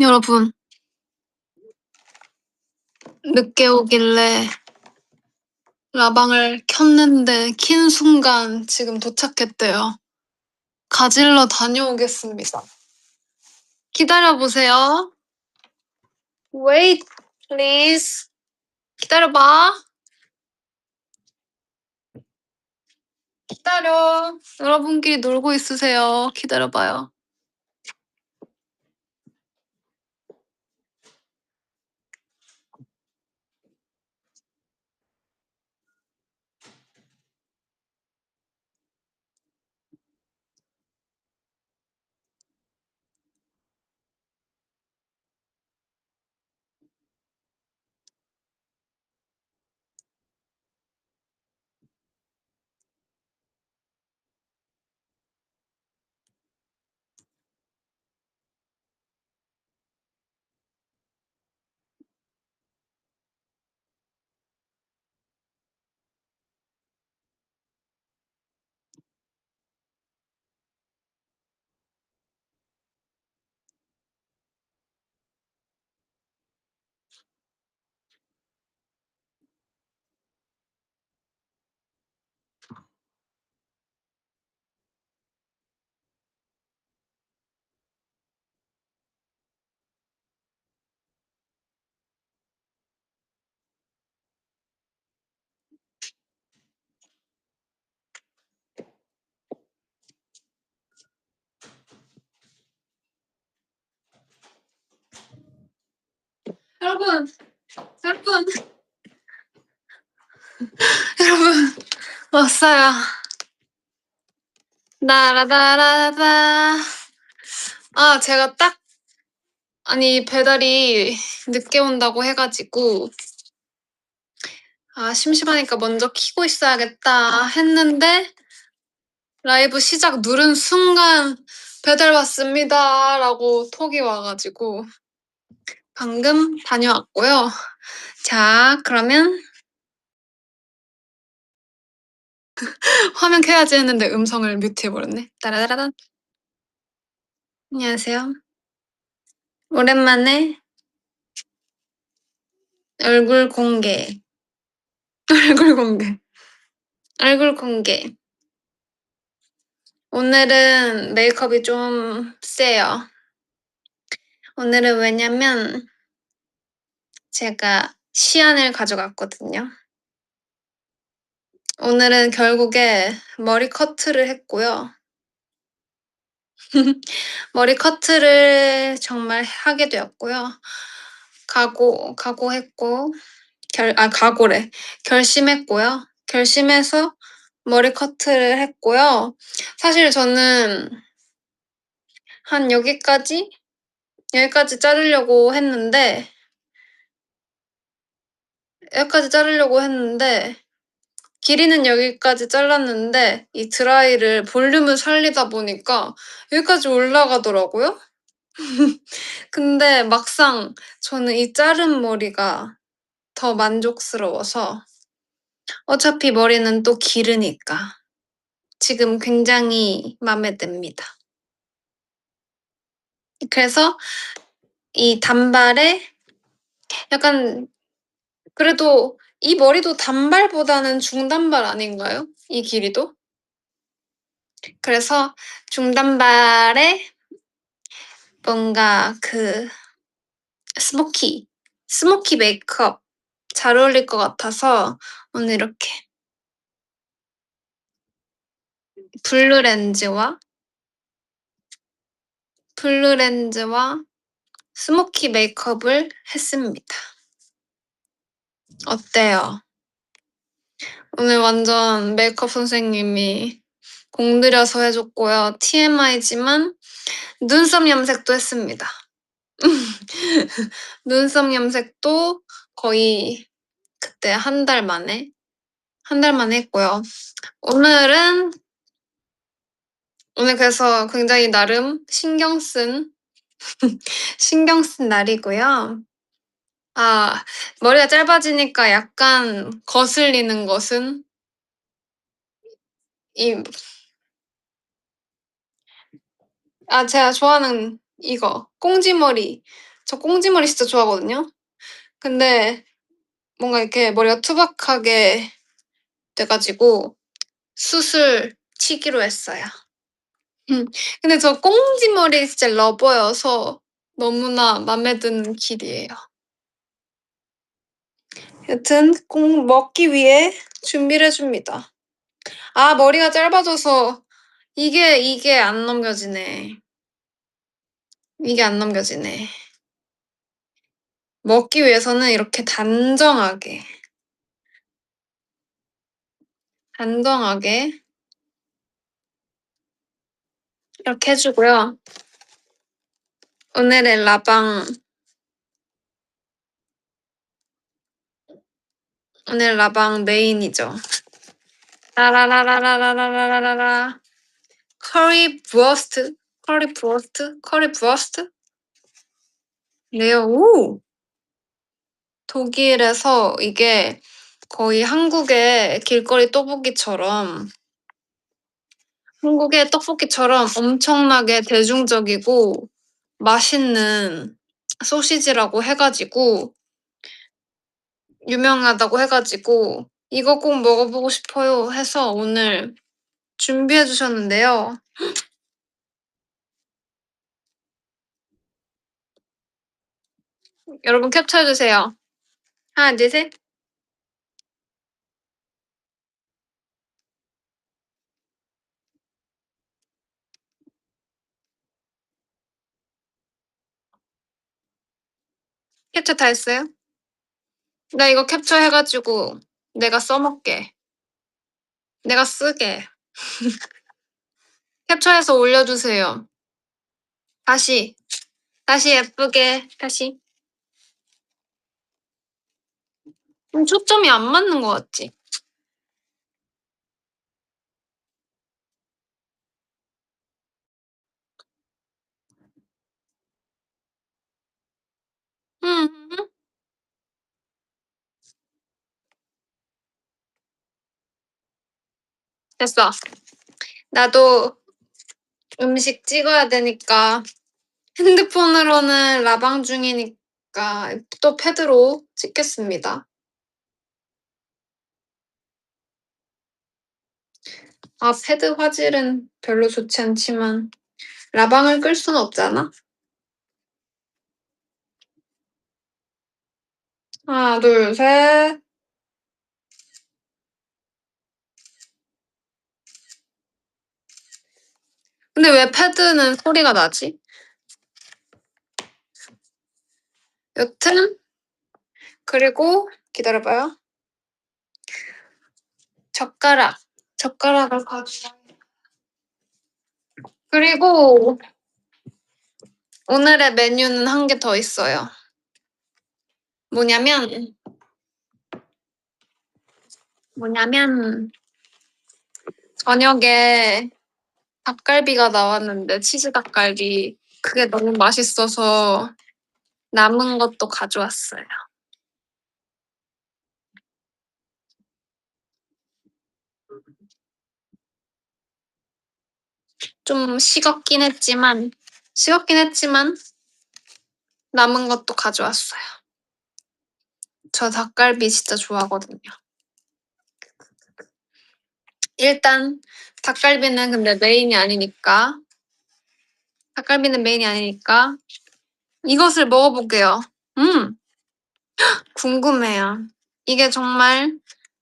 여러분, 늦게 오길래 라방을 켰는데 킨 순간 지금 도착했대요. 가질러 다녀오겠습니다. 기다려보세요. Wait, please. 기다려봐. 기다려. 여러분끼리 놀고 있으세요. 기다려봐요. 여러분, 여러분, 여러분, 왔어요. 나라다라다. 아, 제가 딱, 아니, 배달이 늦게 온다고 해가지고, 아, 심심하니까 먼저 키고 있어야겠다 했는데, 라이브 시작 누른 순간, 배달 왔습니다. 라고 톡이 와가지고, 방금 다녀왔고요. 자, 그러면 화면 켜야지 했는데 음성을 뮤트해버렸네. 따라라라. 안녕하세요. 오랜만에 얼굴 공개. 얼굴 공개. 얼굴 공개. 오늘은 메이크업이 좀 세요. 오늘은 왜냐면 제가 시안을 가져갔거든요. 오늘은 결국에 머리 커트를 했고요. 머리 커트를 정말 하게 되었고요. 각오, 각오했고, 결, 아, 각오래. 결심했고요. 결심해서 머리 커트를 했고요. 사실 저는 한 여기까지? 여기까지 자르려고 했는데, 여기까지 자르려고 했는데, 길이는 여기까지 잘랐는데, 이 드라이를 볼륨을 살리다 보니까 여기까지 올라가더라고요. 근데 막상 저는 이 자른 머리가 더 만족스러워서 어차피 머리는 또 기르니까 지금 굉장히 마음에 듭니다. 그래서 이 단발에 약간 그래도 이 머리도 단발보다는 중단발 아닌가요? 이 길이도? 그래서 중단발에 뭔가 그 스모키, 스모키 메이크업 잘 어울릴 것 같아서 오늘 이렇게 블루 렌즈와 블루 렌즈와 스모키 메이크업을 했습니다. 어때요? 오늘 완전 메이크업 선생님이 공들여서 해줬고요. TMI지만 눈썹 염색도 했습니다. 눈썹 염색도 거의 그때 한 달 만에 한 달 만에 했고요. 오늘은 오늘 그래서 굉장히 나름 신경 쓴 신경 쓴 날이고요. 아, 머리가 짧아지니까 약간 거슬리는 것은 이 아, 제가 좋아하는 이거 꽁지머리. 저 꽁지머리 진짜 좋아하거든요. 근데 뭔가 이렇게 머리가 투박하게 돼가지고 수술 치기로 했어요. 음, 근데 저 꽁지머리 진짜 러버여서 너무나 맘에 드는 길이에요. 여튼 꼭 먹기 위해 준비를 해줍니다. 아 머리가 짧아져서 이게 이게 안 넘겨지네. 이게 안 넘겨지네. 먹기 위해서는 이렇게 단정하게 단정하게 이렇게 해주고요. 오늘의 라방. 오늘 라방 메인이죠. 라라라라라라라라라라 커리 브러스트 커리 브러스트 커리 브러스트. 네요. 오! 독일에서 이게 거의 한국의 길거리 떡볶이처럼 한국의 떡볶이처럼 엄청나게 대중적이고 맛있는 소시지라고 해가지고 유명하다고 해가지고 이거 꼭 먹어보고 싶어요 해서 오늘 준비해 주셨는데요. 여러분 캡처해 주세요. 하나, 둘, 셋. 캡처 다 했어요? 나 이거 캡처 해가지고 내가 써먹게. 내가 쓰게. 캡처해서 올려주세요. 다시. 다시 예쁘게. 다시. 좀 초점이 안 맞는 것 같지? 음. 됐어. 나도 음식 찍어야 되니까 핸드폰으로는 라방 중이니까 또 패드로 찍겠습니다. 아, 패드 화질은 별로 좋지 않지만 라방을 끌 수는 없잖아. 하나, 둘, 셋. 근데 왜 패드는 소리가 나지? 여튼 그리고 기다려봐요. 젓가락, 젓가락을 가져와. 그리고 오늘의 메뉴는 한 개 더 있어요. 뭐냐면 뭐냐면 저녁에 닭갈비가 나왔는데 치즈 닭갈비 그게 너무 맛있어서 남은 것도 가져왔어요. 좀 식었긴 했지만 식었긴 했지만 남은 것도 가져왔어요. 저 닭갈비 진짜 좋아하거든요. 일단 닭갈비는 근데 메인이 아니니까 닭갈비는 메인이 아니니까 이것을 먹어볼게요. 음 궁금해요. 이게 정말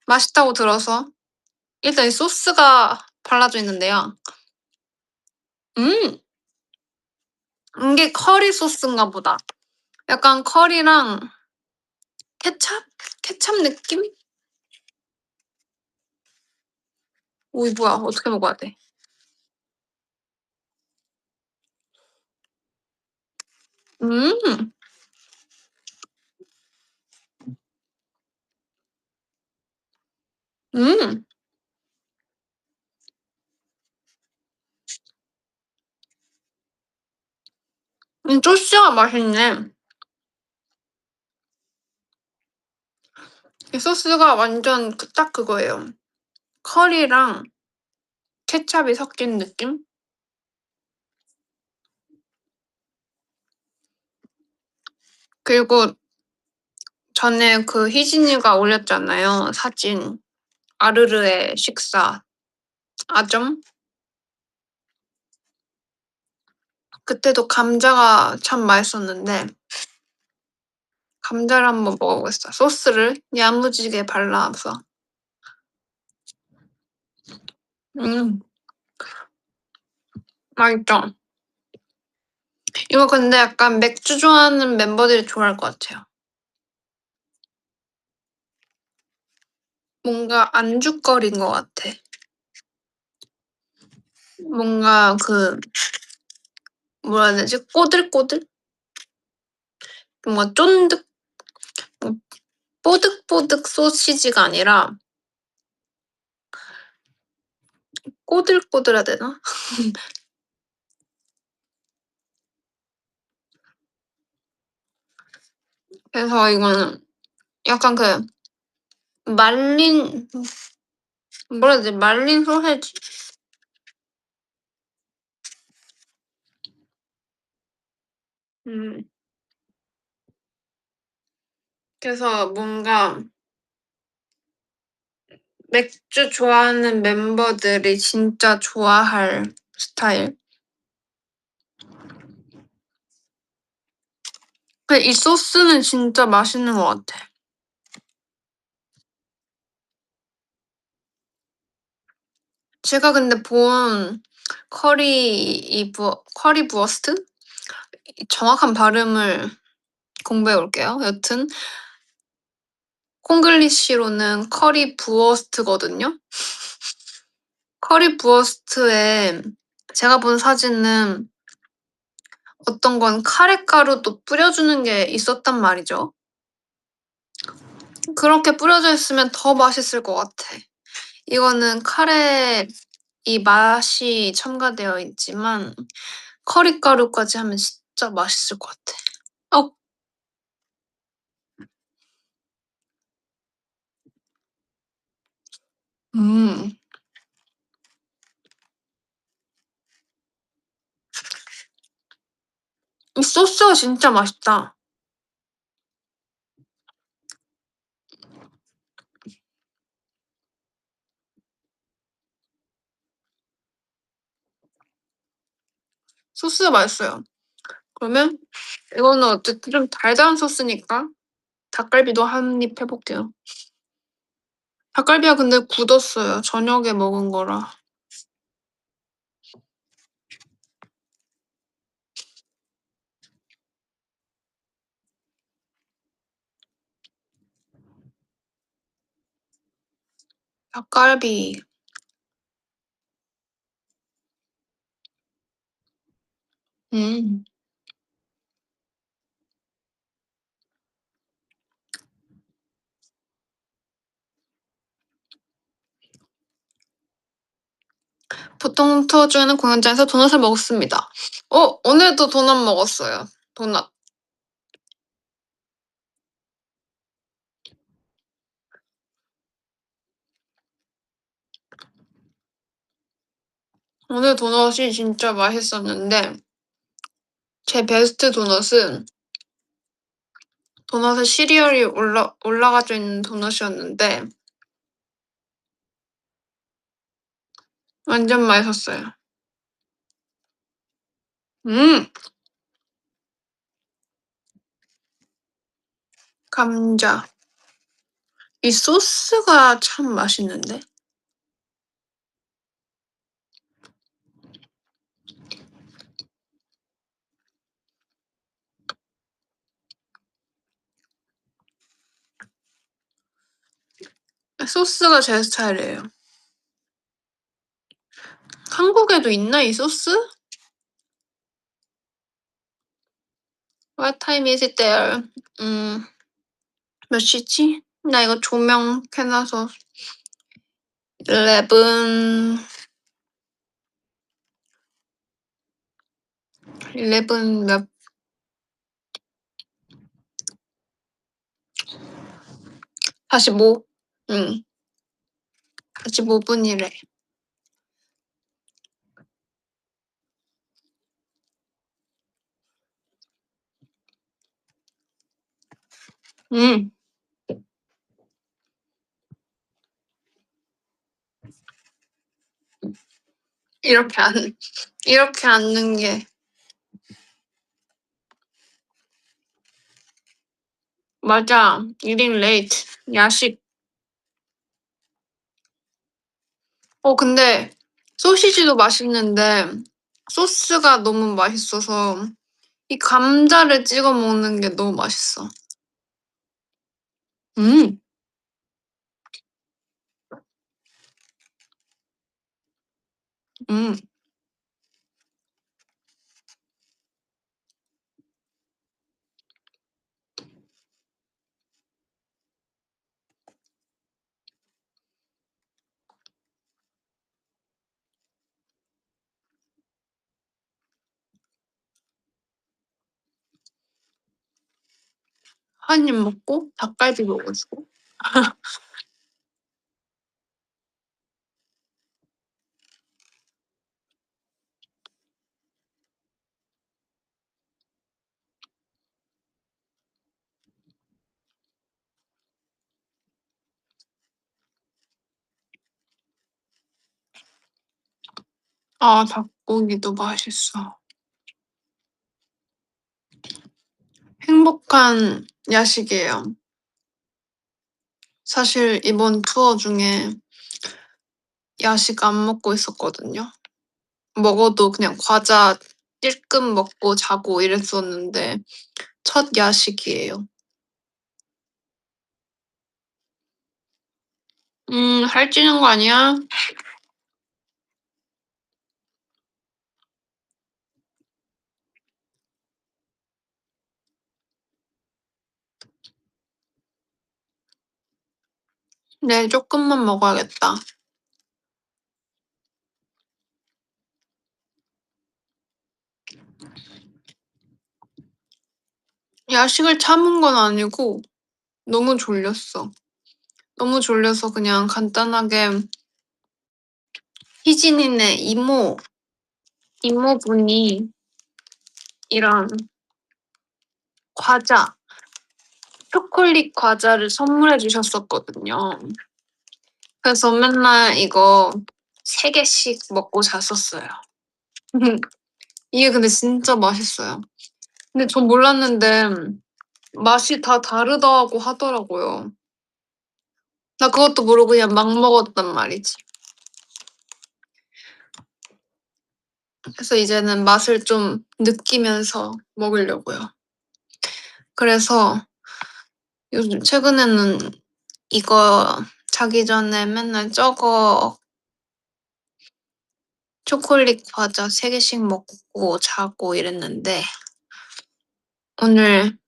맛있다고 들어서 일단 이 소스가 발라져 있는데요. 음 이게 커리 소스인가 보다. 약간 커리랑 케찹? 케찹 느낌? 오이 뭐야 어떻게 먹어야 돼? 음. 음. 음, 소스가 맛있네. 이 소스가 완전 그- 딱 그거예요. 커리랑 케찹이 섞인 느낌? 그리고 전에 그 희진이가 올렸잖아요, 사진. 아르르의 식사. 아점? 그때도 감자가 참 맛있었는데 감자를 한번 먹어보겠어. 소스를 야무지게 발라서. 음. 맛있죠? 이거 근데 약간 맥주 좋아하는 멤버들이 좋아할 것 같아요. 뭔가 안주거리인 것 같아. 뭔가 그 뭐라 해야 되지? 꼬들꼬들? 뭔가 쫀득 뭐 뽀득뽀득 소시지가 아니라 꼬들꼬들해야 되나? 그래서 이거는 약간 그 말린 뭐라 해야 되지? 말린 소세지? 음. 그래서 뭔가 맥주 좋아하는 멤버들이 진짜 좋아할 스타일. 이 소스는 진짜 맛있는 것 같아. 제가 근데 본 커리 이 부, 커리 부어스트? 정확한 발음을 공부해 올게요. 여튼 콩글리시로는 커리 부어스트거든요. 커리 부어스트에 제가 본 사진은 어떤 건 카레가루도 뿌려주는 게 있었단 말이죠. 그렇게 뿌려져 있으면 더 맛있을 것 같아. 이거는 카레 이 맛이 첨가되어 있지만 커리가루까지 하면 진짜 맛있을 것 같아. 어. 음. 이 소스가 진짜 맛있다. 소스가 맛있어요. 그러면 이거는 어쨌든 좀 달달한 소스니까 닭갈비도 한 입 해볼게요. 닭갈비가 근데 굳었어요. 저녁에 먹은 거라. 닭갈비. 음. 보통 터주는 공연장에서 도넛을 먹습니다. 어, 오늘도 도넛 먹었어요. 도넛. 오늘 도넛이 진짜 맛있었는데 제 베스트 도넛은 도넛에 시리얼이 올라 올라가져 있는 도넛이었는데 완전 맛있었어요. 음. 감자. 이 소스가 참 맛있는데. 소스가 제 스타일이에요. 한국에도 있나 이 소스? What time is it there? 음, 몇 시지? 나 이거 조명 켜놔서 11 11 몇? (45) 응. (45) 분이래. 음. 이렇게 안, 이렇게 앉는 게. 맞아. eating late. 야식. 어, 근데 소시지도 맛있는데 소스가 너무 맛있어서 이 감자를 찍어 먹는 게 너무 맛있어. 음. 음. 한 입 먹고 닭갈비 먹어주고. 아, 닭고기도 맛있어. 행복한 야식이에요. 사실 이번 투어 중에 야식 안 먹고 있었거든요. 먹어도 그냥 과자 찔끔 먹고 자고 이랬었는데 첫 야식이에요. 음, 살찌는 거 아니야? 네, 조금만 먹어야겠다. 야식을 참은 건 아니고 너무 졸렸어. 너무 졸려서 그냥 간단하게 희진이네 이모, 이모분이 이런 과자, 초콜릿 과자를 선물해 주셨었거든요. 그래서 맨날 이거 세 개씩 먹고 잤었어요. 이게 근데 진짜 맛있어요. 근데 전 몰랐는데 맛이 다 다르다고 하더라고요. 나 그것도 모르고 그냥 막 먹었단 말이지. 그래서 이제는 맛을 좀 느끼면서 먹으려고요. 그래서 요즘 최근에는 이거 자기 전에 맨날 저거 초콜릿 과자 세 개씩 먹고 자고 이랬는데 오늘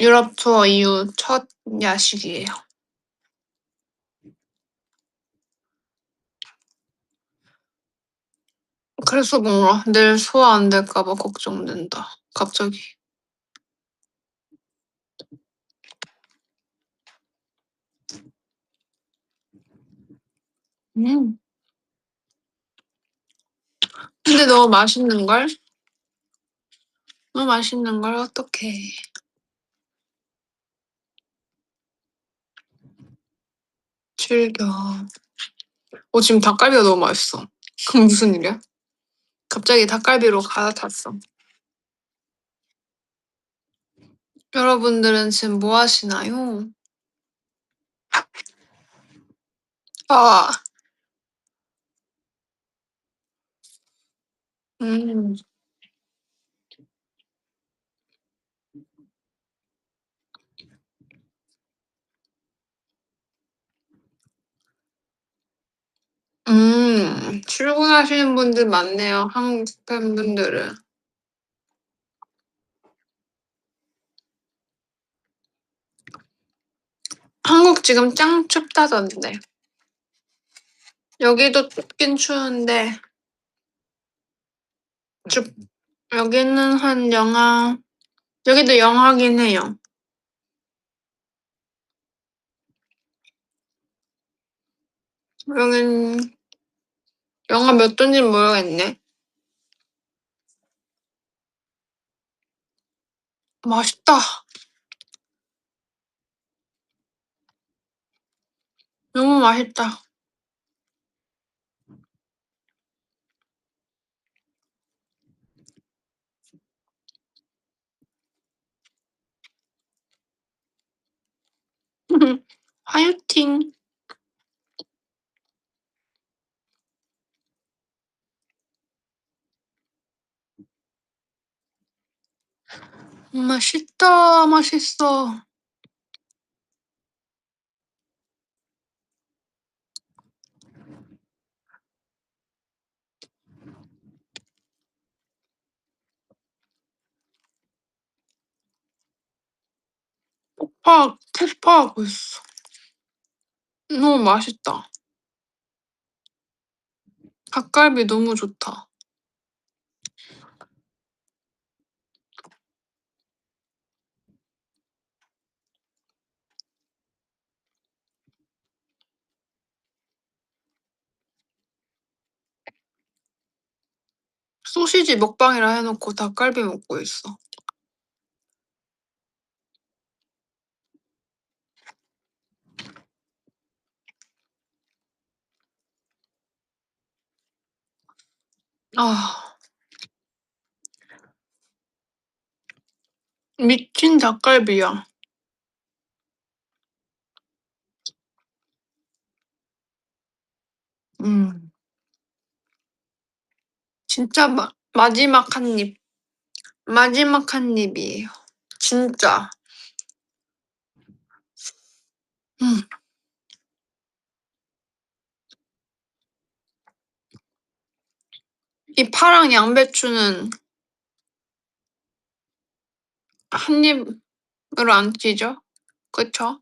유럽 투어 이후 첫 야식이에요. 그래서 뭔가 내일 소화 안 될까 봐 걱정된다. 갑자기. 음. 근데 너무 맛있는 걸? 너무 맛있는 걸 어떡해. 즐겨. 어, 지금 닭갈비가 너무 맛있어. 그럼 무슨 일이야? 갑자기 닭갈비로 갈아탔어. 여러분들은 지금 뭐 하시나요? 아. 음. 음. 출근하시는 분들 많네요, 한국 팬분들은. 한국 지금 짱 춥다던데. 여기도 춥긴 추운데 쭉 여기는 한 영화 여기도 영화긴 해요. 여긴 영화 몇 도인지는 모르겠네. 맛있다. 너무 맛있다. 화이팅. 맛있다, 맛있어. 폭파, 폭파하고 있어. 너무 맛있다. 닭갈비 너무 좋다. 소시지 먹방이라 해놓고 닭갈비 먹고 있어. 아. 미친 닭갈비야. 음. 진짜 마, 마지막 한 입. 마지막 한 입이에요. 진짜. 음. 이 파랑 양배추는 한 입으로 안 찌죠? 그쵸?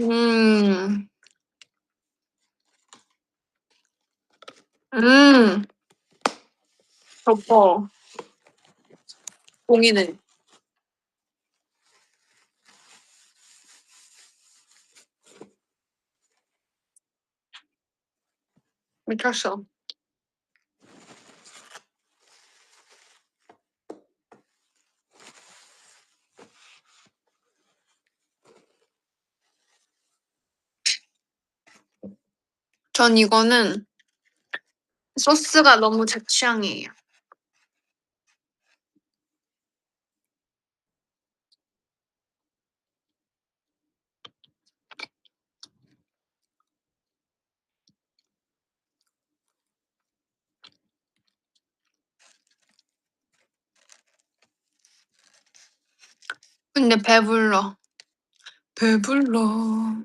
음. 음. 덮어. 봉이는. 미쳤어. 전 이거는 소스가 너무 제 취향이에요. 근데 배불러. 배불러.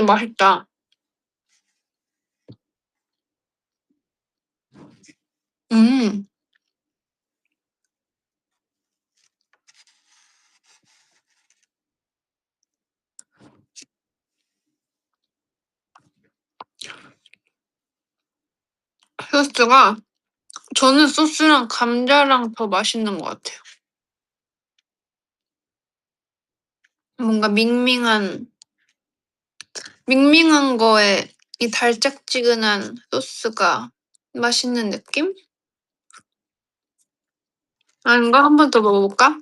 아니 맛있다. 음. 소스가 저는 소스랑 감자랑 더 맛있는 것 같아요. 뭔가 밍밍한 밍밍한 거에 이 달짝지근한 소스가 맛있는 느낌? 아닌가? 한 번 더 먹어볼까?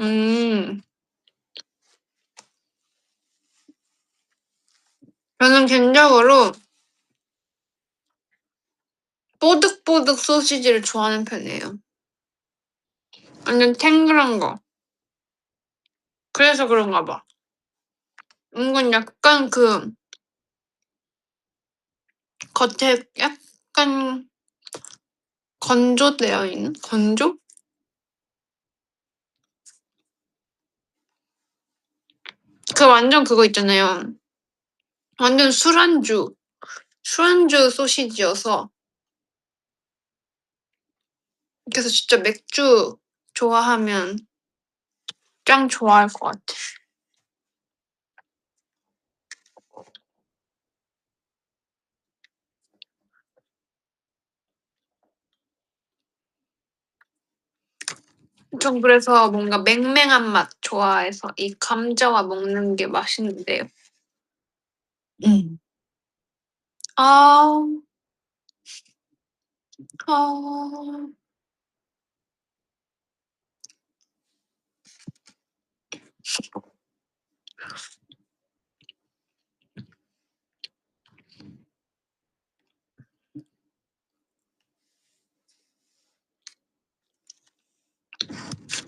음. 저는 개인적으로 뽀득뽀득 소시지를 좋아하는 편이에요. 완전 탱글한 거. 그래서 그런가 봐. 이건 약간 그 겉에 약간 건조되어 있는? 건조? 그 완전 그거 있잖아요. 완전 술안주. 술안주 소시지여서 그래서 진짜 맥주 좋아하면 짱 좋아할 것 같아. 전 그래서 뭔가 맹맹한 맛 좋아해서 이 감자와 먹는 게 맛있는데요. 음. 아. 아.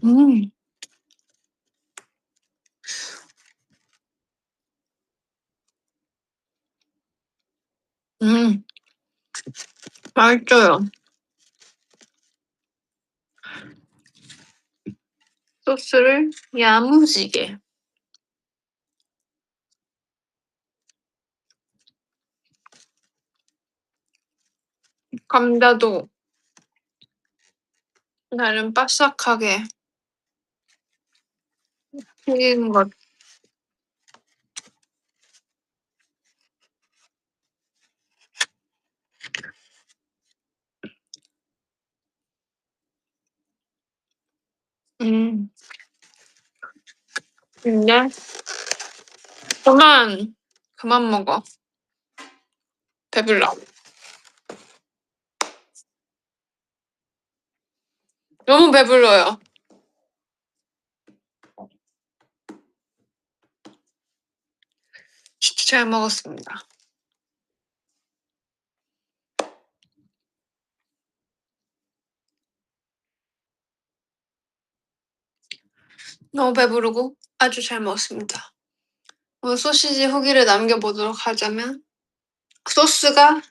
음. 음. 맛있어요. 소스를 야무지게. 감자도 나름 바삭하게 튀긴 것. 음. 근데 그만 그만 먹어. 배불러. 너무 배불러요. 진짜 잘 먹었습니다. 너무 배부르고 아주 잘 먹었습니다. 오늘 소시지 후기를 남겨보도록 하자면 소스가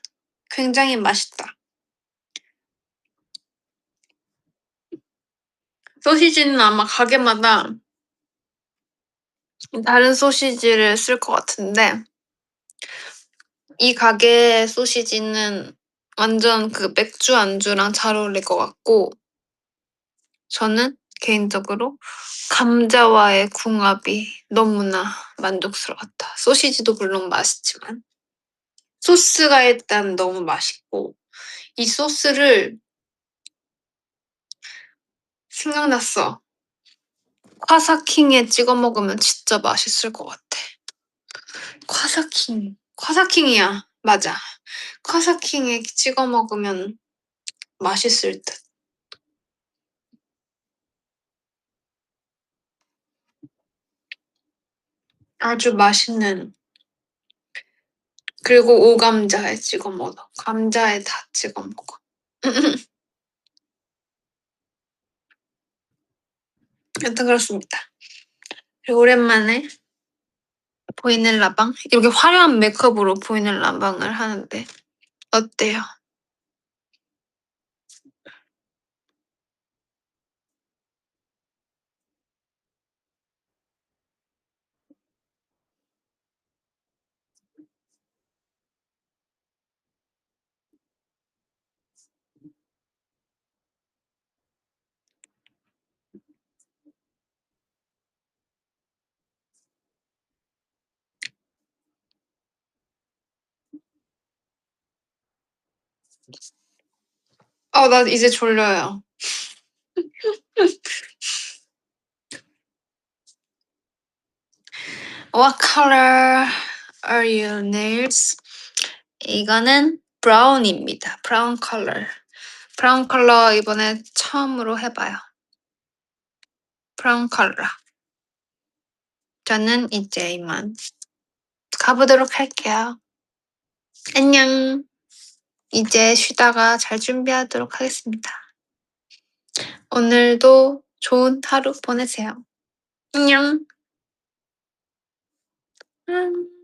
굉장히 맛있다. 소시지는 아마 가게마다 다른 소시지를 쓸 것 같은데 이 가게의 소시지는 완전 그 맥주 안주랑 잘 어울릴 것 같고 저는 개인적으로 감자와의 궁합이 너무나 만족스러웠다. 소시지도 물론 맛있지만 소스가 일단 너무 맛있고 이 소스를 생각났어. 콰사킹에 찍어 먹으면 진짜 맛있을 것 같아. 콰사킹. 콰사킹이야. 맞아. 콰사킹에 찍어 먹으면 맛있을 듯. 아주 맛있는 그리고 오감자에 찍어 먹어. 감자에 다 찍어 먹어. 여튼 그렇습니다. 그리고 오랜만에 보이는 라방 이렇게 화려한 메이크업으로 보이는 라방을 하는데 어때요? 어, 나 이제 졸려요. What color are your nails? 이거는 브라운입니다. 브라운 컬러. 브라운 컬러 이번에 처음으로 해봐요. 브라운 컬러. 저는 이제 이만 가보도록 할게요. 안녕. 이제 쉬다가 잘 준비하도록 하겠습니다. 오늘도 좋은 하루 보내세요. 안녕. 음.